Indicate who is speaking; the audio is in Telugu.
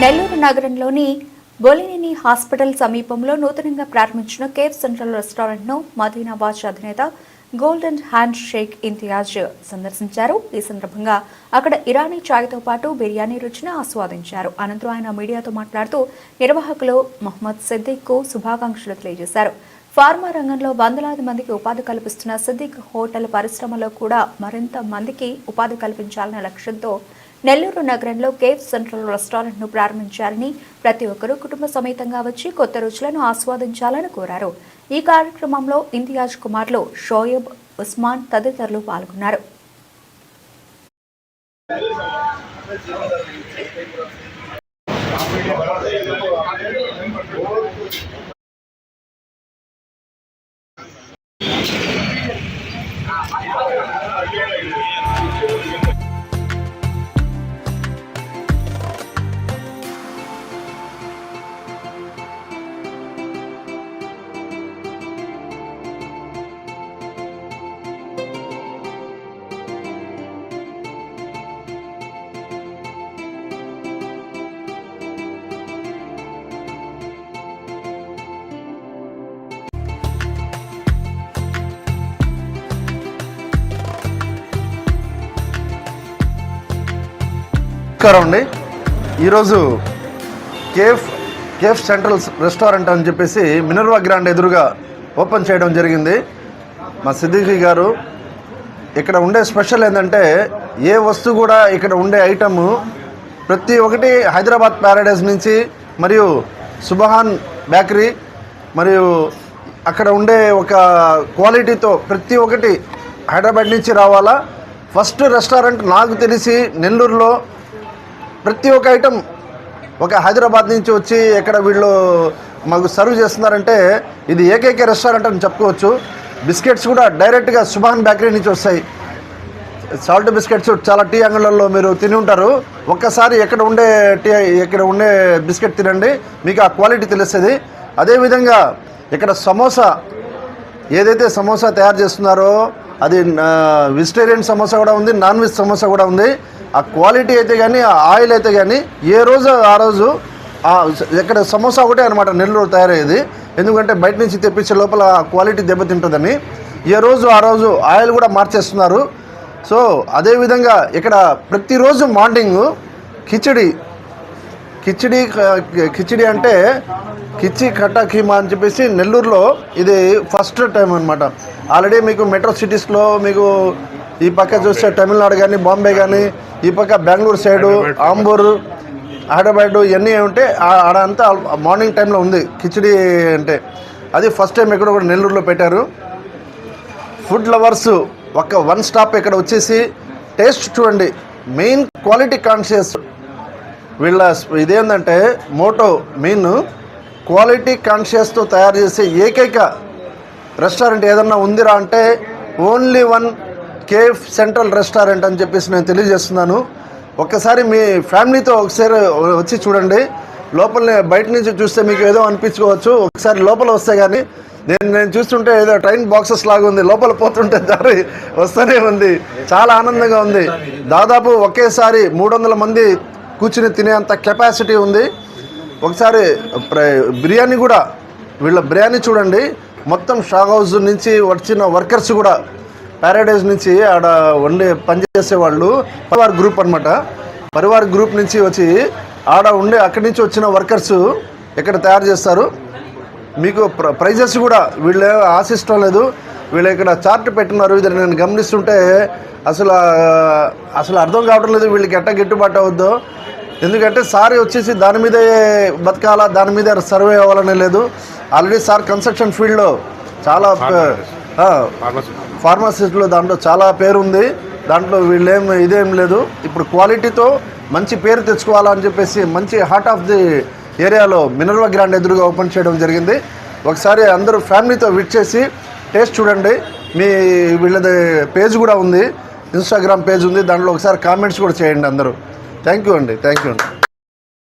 Speaker 1: నెల్లూరు నగరంలోని బొలినేని హాస్పిటల్ సమీపంలో నూతనంగా ప్రారంభించిన కేఫ్ సెంట్రల్ రెస్టారెంట్ను మదీనాబాద్ అధినేత గోల్డెన్ హ్యాండ్ షేక్ ఇంతియాజ్ సందర్శించారు. ఈ సందర్భంగా అక్కడ ఇరానీ ఛాయ్తో పాటు బిర్యానీ రుచిని ఆస్వాదించారు. అనంతరం ఆయన మీడియాతో మాట్లాడుతూ నిర్వాహకులు మొహమ్మద్ సిద్దిక్కు శుభాకాంక్షలు తెలియజేశారు. ఫార్మా రంగంలో వందలాది మందికి ఉపాధి కల్పిస్తున్న సిద్దిక్ హోటల్ పరిశ్రమలో కూడా మరింత మందికి ఉపాధి కల్పించాలనే లక్ష్యంతో నెల్లూరు నగరంలో కేఫ్ సెంట్రల్ రెస్టారెంట్ను ప్రారంభించారని ప్రతి ఒక్కరూ కుటుంబ సమేతంగా వచ్చి కొత్త రుచులను ఆస్వాదించాలని కోరారు. ఈ కార్యక్రమంలో ఇంతియాజ్ కుమార్లు షోయబ్ ఉస్మాన్ తదితరులు పాల్గొన్నారు.
Speaker 2: నమస్కారం అండి ఈరోజు కేఫ్ కేఫ్ సెంట్రల్ రెస్టారెంట్ అని చెప్పేసి మినర్వా గ్రాండ్ ఎదురుగా ఓపెన్ చేయడం జరిగింది. మా సిద్దికి గారు ఇక్కడ ఉండే స్పెషల్ ఏంటంటే ఏ వస్తువు కూడా ఇక్కడ ఉండే ఐటమ్ ప్రతి ఒక్కటి హైదరాబాద్ ప్యారడైజ్ నుంచి మరియు సుబహాన్ బేకరీ మరియు అక్కడ ఉండే ఒక క్వాలిటీతో ప్రతి ఒక్కటి హైదరాబాద్ నుంచి రావాలా? ఫస్ట్ రెస్టారెంట్ నాకు తెలిసి నెల్లూరులో ప్రతి ఒక్క ఐటెం ఒక హైదరాబాద్ నుంచి వచ్చి ఎక్కడ వీళ్ళు మాకు సర్వ్ చేస్తున్నారంటే ఇది ఏకైక రెస్టారెంట్ అని చెప్పుకోవచ్చు. బిస్కెట్స్ కూడా డైరెక్ట్గా సుభాన్ బేకరీ నుంచి వస్తాయి. సాల్ట్ బిస్కెట్స్ చాలా టీ అంగళ్ళల్లో మీరు తిని ఉంటారు. ఒక్కసారి ఎక్కడ ఉండే టీ ఇక్కడ ఉండే బిస్కెట్ తినండి. మీకు ఆ క్వాలిటీ తెలుస్తుంది. అదేవిధంగా ఇక్కడ సమోసా ఏదైతే సమోసా తయారు చేస్తున్నారో అది వెజిటేరియన్ సమోసా కూడా ఉంది నాన్ వెజ్ సమోసా కూడా ఉంది. ఆ క్వాలిటీ అయితే కానీ ఆ ఆయిల్ అయితే కానీ ఏ రోజు ఆ రోజు ఆ ఇక్కడ సమోసా ఒకటే అనమాట నెల్లూరు తయారయ్యేది. ఎందుకంటే బయట నుంచి తెప్పించే లోపల ఆ క్వాలిటీ దెబ్బతింటుందని. ఏ రోజు ఆ రోజు ఆయిల్ కూడా మార్చేస్తున్నారు. సో అదేవిధంగా ఇక్కడ ప్రతిరోజు మార్నింగ్ కిచడి కిచిడి కిచిడి అంటే కిచి కట్టా కీమా అని చెప్పేసి నెల్లూరులో ఇది ఫస్ట్ టైం అనమాట ఆల్రెడీ మీకు మెట్రో సిటీస్లో మీకు ఈ పక్క చూస్తే తమిళనాడు కానీ బాంబే కానీ ఈ పక్క బెంగళూరు సైడు ఆంబూర్ హైదరాబాద్ ఇవన్నీ ఉంటే ఆ- ఆడ అంతా మార్నింగ్ టైంలో ఉంది కిచిడి అంటే. అది ఫస్ట్ టైం ఎక్కడ కూడా నెల్లూరులో పెట్టారు. ఫుడ్ లవర్స్ ఒక వన్ స్టాప్ ఇక్కడ వచ్చేసి టేస్ట్ చూడండి మెయిన్ క్వాలిటీ కాన్షియస్. వీళ్ళ ఇదేంటంటే మోటో మెయిన్ క్వాలిటీ కాన్షియస్తో తయారు చేసే ఏకైక రెస్టారెంట్ ఏదన్నా ఉందిరా అంటే only one cafe central restaurant అని చెప్పేసి నేను తెలియజేస్తున్నాను. ఒక్కసారి మీ ఫ్యామిలీతో ఒకసారి వచ్చి చూడండి. లోపల బయట నుంచి చూస్తే మీకు ఏదో అనిపించుకోవచ్చు. ఒకసారి లోపల వస్తే కానీ నేను నేను చూస్తుంటే ఏదో ట్రైన్ బాక్సెస్ లాగా ఉంది. లోపల పోతుంటే దారి వస్తూనే ఉంది. చాలా ఆనందంగా ఉంది. దాదాపు ఒకేసారి మూడు వందల మంది కూర్చుని తినేంత కెపాసిటీ ఉంది. ఒకసారి ప్ర- బిర్యానీ కూడా వీళ్ళ బిర్యానీ చూడండి. మొత్తం షాగ్ హౌస్ నుంచి వచ్చిన వర్కర్స్ కూడా ప్యారడైజ్ నుంచి ఆడ వండే పనిచేసే వాళ్ళు పరివార్ గ్రూప్ అనమాట పరివార్ గ్రూప్ నుంచి వచ్చి ఆడ ఉండే అక్కడి నుంచి వచ్చిన వర్కర్స్ ఇక్కడ తయారు చేస్తారు? మీకు ప్ర ప్రైజెస్ కూడా వీళ్ళు ఆశిష్టం లేదు. వీళ్ళు ఇక్కడ చార్ట్ పెట్టినారు ఇది నేను గమనిస్తుంటే అసలు అసలు అర్థం కావడం లేదు వీళ్ళకి ఎట్ట గిట్టుబాటు అవుద్దో. ఎందుకంటే సార్ వచ్చేసి దాని మీదే బతకాలా? దాని మీద సర్వే అవ్వాలనే లేదు. ఆల్రెడీ సార్ కన్స్ట్రక్షన్ ఫీల్డ్లో చాలా ఫార్మసిస్ట్లో దాంట్లో చాలా పేరు ఉంది దాంట్లో వీళ్ళేం ఇదేం లేదు. ఇప్పుడు క్వాలిటీతో మంచి పేరు తెచ్చుకోవాలని చెప్పేసి మంచి హార్ట్ ఆఫ్ ది ఏరియాలో మినర్వా గ్రాండ్ ఎదురుగా ఓపెన్ చేయడం జరిగింది. ఒకసారి అందరూ ఫ్యామిలీతో విట్ చేసి టేస్ట్ చూడండి. మీ వీళ్ళది పేజ్ కూడా ఉంది. ఇన్స్టాగ్రామ్ పేజ్ ఉంది. దాంట్లో ఒకసారి కామెంట్స్ కూడా చేయండి అందరూ. థ్యాంక్ యూ అండి. థ్యాంక్ యూ అండి.